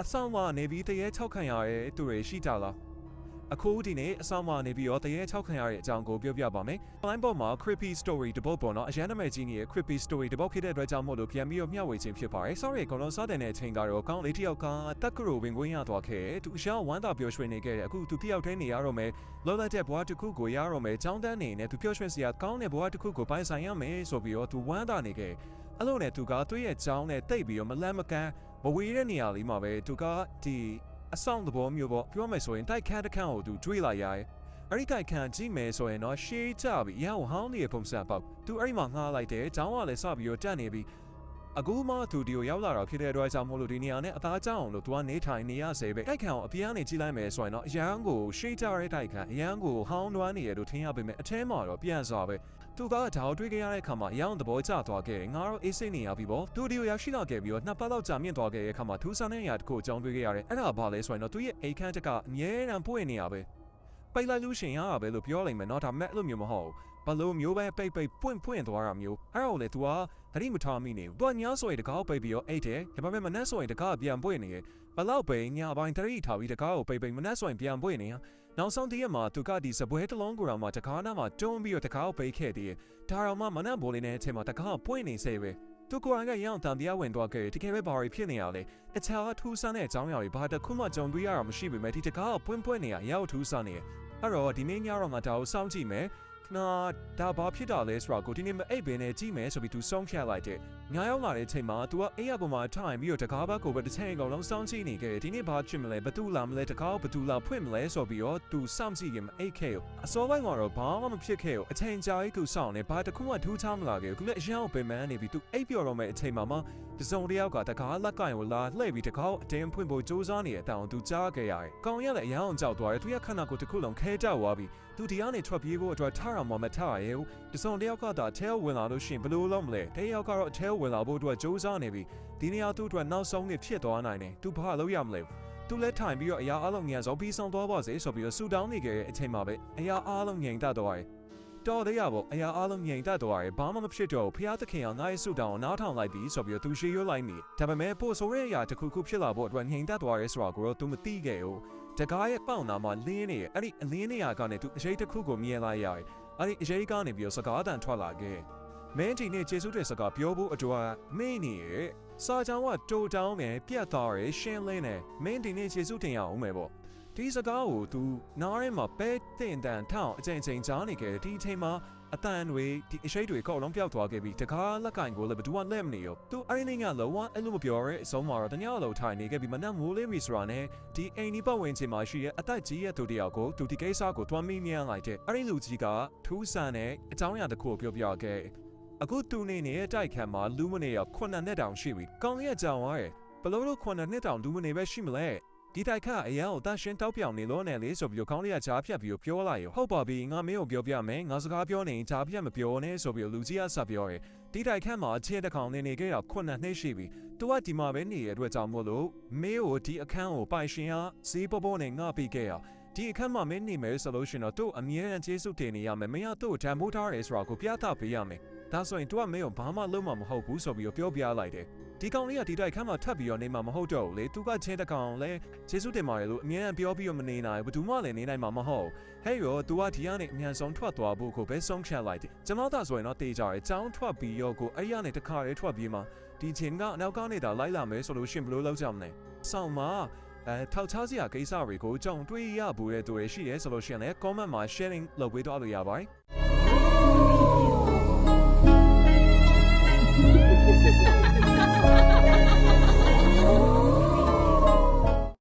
အဆောင်မှာနေပြီးတရေ၆ခံရတဲ့သူတွေရှိကြလား အခုဒီနေ့အဆောင်မှာနေပြီးတော့တရေ၆ခံရတဲ့အကြောင်းကိုပြောပြပါမယ်။ online ပေါ်မှာ creepy story တပုတ်ပေါ်တော့အရန်နာမည်ကြီးနေတဲ့ creepy story တပုတ်ဖြစ်တဲ့အတွက်ကြောင့်မို့လို့ပြန်ပြီးတော့မျှဝေခြင်းဖြစ်ပါတယ်။ sorry ကောလုံးစတဲ့တဲ့အချိန်ကတော့ကောင်းလေးတစ်ယောက်ကတက်ကရိုဝင်ခွင့်ရသွားခဲ့တယ်။သူအရှောင်းဝမ်းသာပျော်ရွှင်နေခဲ့တယ်။အခုသူတစ်ယောက်တည်းနေရတော့မယ်။လောလိုက်တဲ့ဘဝတစ်ခုကိုရတော့မယ်။ចောင်းတန်းနေနဲ့သူပျော်ရွှင်စရာကောင်းတဲ့ဘဝတစ်ခုကိုပိုင်ဆိုင်ရမယ်ဆိုပြီးတော့သူဝမ်းသာနေခဲ့။အဲ့လိုနဲ့သူကသူ့ရဲ့ကြောင်းနဲ့တိတ်ပြီးတော့မလန့်မကန်းမဝေးတဲ့နေရာလေးမှာပဲသူကဒီ အဆောင်သဘောမျိုးပေါ့ပြောမယ်ဆိုရင်တိုက်ခန်းတစ်ခန်းကိုသူတွေးလိုက်ရတယ်အဲ့ဒီတိုက်ခန်းကြည့်မယ်ဆိုရင်တော့ရှေးကြပြီးရအောင်ဟောင်းနေတဲ့ပုံစံပေါ့သူအဲ့ဒီမှာငှားလိုက်တယ်ကျောင်းကလည်းစပြီးတော့တက်နေပြီး အခုမှသူဒီကိုရောက်လာတော့ဖြစ်တဲ့အတွက်ကြောင့်မို့လို့ဒီနေရာနဲ့အသားကြောင်းအောင်လို့သူကနေထိုင်နေရစေပဲတိုက်ခန်းကိုအပြားနေကြည့်လိုက်မယ်ဆိုရင်တော့အရန်ကိုရှေးကြတဲ့တိုက်ခန်းအရန်ကိုဟောင်းတွားနေရလို့ထင်ရပေမဲ့အထဲမှာတော့ပြန်စွာပဲသူကဒါကိုတွေးခဲ့ရတဲ့အခါမှာအယောင်သဘောကျသွားခဲ့ငါတို့အေးစိတ်နေရပြီပေါ့သူဒီကိုရောက်ရှိလာခဲ့ပြီးတော့နှစ်ပတ်လောက်ကြာမြင့်သွားခဲ့တဲ့အခါမှာထူးဆန်းတဲ့အရာတစ်ခုအကြောင်းတွေးခဲ့ရတယ်အဲ့ဒါဘာလဲဆိုရင်တော့သူရဲ့အိမ်ခန်းတစ်ကအမြဲတမ်းပွင့်နေရပဲပိတ်လိုက်လို့ရှင်ရတာပဲလို့ပြောလိုက်မယ်နော်ဒါမဲ့အဲ့လိုမျိုးမဟုတ်ဘူး ဘလို့မျိုးပဲပိတ်ပိတ်ပွင့်ပွင့်သွားတာမျိုးအဲ့ဒါကိုလေ तू ကသတိမထားမိနေဘူး तू ကညဆိုရင်တကားကိုပိတ်ပြီးတော့အိတ်တယ်ဒါပေမဲ့မနှက်ဆိုရင်တကားပြန်ပွင့်နေရဲ့ဘလောက်ပဲညပိုင်းတရိထားပြီးတကားကိုပိတ်ပိတ်မနှက်ဆိုရင်ပြန်ပွင့်နေရနောက်ဆုံးတည့်ရက်မှာ तू ကဒီစပွဲတစ်လုံးကိုတော့မှတကားနားမှာတွန်းပြီးတော့တကားကိုပိတ်ခဲ့တည်းဒါတော့မှမနှက်ဘိုးလေးနဲ့အချိန်မှာတကားကိုပွင့်နေစေပဲသူကိုယ်တိုင်ကရအောင်တန်တရားဝင်သွားခဲ့တကယ်ပဲဘာတွေဖြစ်နေရလဲတခြားထူးဆန်းတဲ့အကြောင်းအရာတွေဘာတစ်ခုမှကြုံတွေ့ရတာမရှိပေမဲ့ဒီတကားကပွင့်ပွင့်နေရရောက်ထူးဆန်းနေအဲ့တော့ဒီနေ့ညတော့ငါဒါကိုစောင့်ကြည့်မယ် နာဒါဘာဖြစ်တာလဲဆိုတာကိုဒီနေ့မအိပ်ဘဲနဲ့ကြည့်မယ်ဆိုပြီးသူဆုံးဖြတ်လိုက်တဲ့ညရောက်လာတဲ့အချိန်မှာသူကအိယာပေါ်မှာထိုင်ပြီးတော့တကားဘက်ကိုပဲတစ်ချိန်အကောင်လုံးစောင့်ကြည့်နေခဲ့တယ်ဒီနေ့ဘာဖြစ်မလဲဘသူလာမလဲတကားဘသူလာဖွင့်မလဲဆိုပြီးတော့သူစောင့်ကြည့်ရင်မအိပ်ခဲ့ဘူးအစောပိုင်းကတော့ဘာမှမဖြစ်ခဲ့ဘူးအချိန်ကြာကြီးသူစောင့်နေဘာတစ်ခုမှထူးခြားမလာခဲ့ဘူးခုလည်းအရန်ကိုပင်ပန်းနေပြီးသူအိပ်ပျော်တော့မယ့်အချိန်မှာမှတစုံတစ်ယောက်ကတကားလက်ကင်ကိုလာလှည့်ပြီးတကားအတင်းဖွင့်ဖို့စူးစမ်းနေတဲ့အတောင်သူကြားခဲ့ရတယ်ကောင်ရလည်းအရန်အောင်ကြောက်သွားတယ်သူရဲ့ခန္ဓာကိုယ်တစ်ခုလုံးခဲကြွားပြီးသူဒီကနေထွက်ပြေးဖို့အတွက်ထားရမှာမထားရဘူး။တစုံတစ်ယောက်ကသာထဲဝင်လာလို့ရှိရင်ဘယ်လိုလုပ်မလဲ။တယောက်ကတော့အထဲဝင်လာဖို့အတွက်စူးစမ်းနေပြီးဒီနေရာသူ့အတွက်နောက်ဆုံးနေဖြစ်သွားနိုင်တယ်။ तू ဘာလုပ်ရမလဲ။သူလည်းထိုင်ပြီးတော့အရာအလုံးငြိမ်စောပြီးဆောင်သွားပါစေဆိုပြီးတော့ဆူတောင်းနေကြတဲ့အချိန်မှာပဲအရာအလုံးငြိမ်တတ်သွားတယ်။တော်သေးရပေါ့အရာအလုံးငြိမ်တတ်သွားတယ်ဘာမှမဖြစ်တော့ဘူးဖျားသခင်ကငါ့ရဲ့ဆူတောင်းကိုနားထောင်လိုက်ပြီးဆိုပြီးတော့သူရှေးရွလိုက်မိဒါပေမဲ့ပို့ဆိုတဲ့အရာတစ်ခုခုဖြစ်လာဖို့အတွက်ငြိမ်တတ်သွားရဲဆိုတော့ကိုတော့သူမသိခဲ့ဘူးတကားရဲ့ပေါင်နာမှာလင်းနေရဲ့အဲ့ဒီအလင်းနေရာကနေသူအရေးတစ်ခုကိုမြင်လိုက်ရတယ် အဲ့ဒီအရေးကနေပြီးတော့စကားတန်ထွက်လာခဲ့မင်းဒီနေ့ကျေးဇူးတဲ့စကားပြောဖို့အတွက်မင်းနေရဲ့စာချောင်းကတိုတောင်းမယ်ပြတ်သွားရရှင်းလင်းတယ်မင်းဒီနေ့ကျေးဇူးတင်ရအောင်မယ်ပေါ့ ဒီစကားကို तू နားရဲမှာပဲတင်တန်ထောင်းအချိန်ချင်းကြားနေခဲ့ဒီအချိန်မှာအတန်တွေဒီအရှိတ်တွေအကုန်လုံးပျောက်သွားခဲ့ပြီးတကားလက်ကင်ကိုလည်းဘယ်သူမှလက်မနေရောသူအဲ့ဒီနေ့ကလောကအဲ့လိုမပြောရဲအဆုံးမှာတော့တ냐လောက်ထိုင်နေခဲ့ပြီးမနက်မိုးလေးမီဆိုတာနဲ့ဒီအိမ်ဒီပတ်ဝန်းကျင်မှာရှိတဲ့အသက်ကြီးရဲ့သူတယောက်ကိုသူဒီကိစ္စကိုတွမ်းမိမြန်လိုက်တဲ့အဲ့ဒီလူကြီးကထူးဆန်းတဲ့အကြောင်းအရာတစ်ခုကိုပြောပြခဲ့အခုသူနေနေတဲ့တိုက်ခန်းမှာလူမနေရခုနှစ်နှစ်တောင်ရှိပြီကောင်းရဲ့ကြောင်ရဲဘလို့လို့ခုနှစ်နှစ်တောင်လူမနေပဲရှိမလဲ ဒီတိုက်ခါအရာကိုတန်ရှင်းတောက်ပြောင်နေလို့နဲ့လေဆိုပြီးတော့ခေါင်းလေးကကြားဖြတ်ပြီးတော့ပြောလိုက်ရောဟုတ်ပါပြီငါမင်းကိုပြောပြမယ်ငါစကားပြောနေရင်ကြားဖြတ်မပြောနဲ့ဆိုပြီးတော့လူကြီးကဆက်ပြောတယ်ဒီတိုက်ခန်းမှာအခြေတစ်ကောင်နေနေခဲ့တာခုနှစ်နှစ်ရှိပြီသူကဒီမှာပဲနေရတဲ့အတွက်ကြောင့်မို့လို့မင်းကိုဒီအခန်းကိုပိုင်ရှင်ကဈေးပေါ်ပေါ်နဲ့ငှပေးခဲ့ရ ဒီအခန်းမှာမင်းနေမယ်ဆိုလို့ရှိရင်တော့သူ့အမြဲတမ်းကျေးဇူးတင်နေရမယ်မင်းကသူ့ကိုတန်ဖိုးထားရဲဆိုတာကိုပြသပေးရမယ်ဒါဆိုရင်သူကမင်းကိုဘာမှလုပ်မှာမဟုတ်ဘူးဆိုပြီးတော့ပြောပြလိုက်တယ်ဒီကောင်လေးကဒီတိုက်ခန်းမှာထပ်ပြီးတော့နေမှာမဟုတ်တော့ဘူးလေသူကချင်းတကောင်လဲကျေးဇူးတင်ပါတယ်လို့အမြဲတမ်းပြောပြီးတော့မနေနိုင်ဘူးဘယ်သူမှလည်းနေနိုင်မှာမဟုတ်ဟဲ့ရောသူကဒီကနေအမြန်ဆုံးထွက်သွားဖို့ကိုပဲဆုံးဖြတ်လိုက်တယ်ကျွန်တော်သာဆိုရင်တော့တေးကြရဲចောင်းထွက်ပြီးရောကိုအဲ့ရနေတခါရဲထွက်ပြီးမှဒီချင်းကအနောက်ကနေသာလိုက်လာမယ်ဆိုလို့ရှင်ဘယ်လိုလုပ်ကြမလဲဆောင်းမှာ အဲထောက်ချစရာကိစ္စတွေကိုကြုံတွေ့ရဘူးတဲ့သူတွေရှိရဲဆိုလို့ရှင်လည်း comment မှာ sharing လုပ်ပေးတော့လို့ရပါတယ်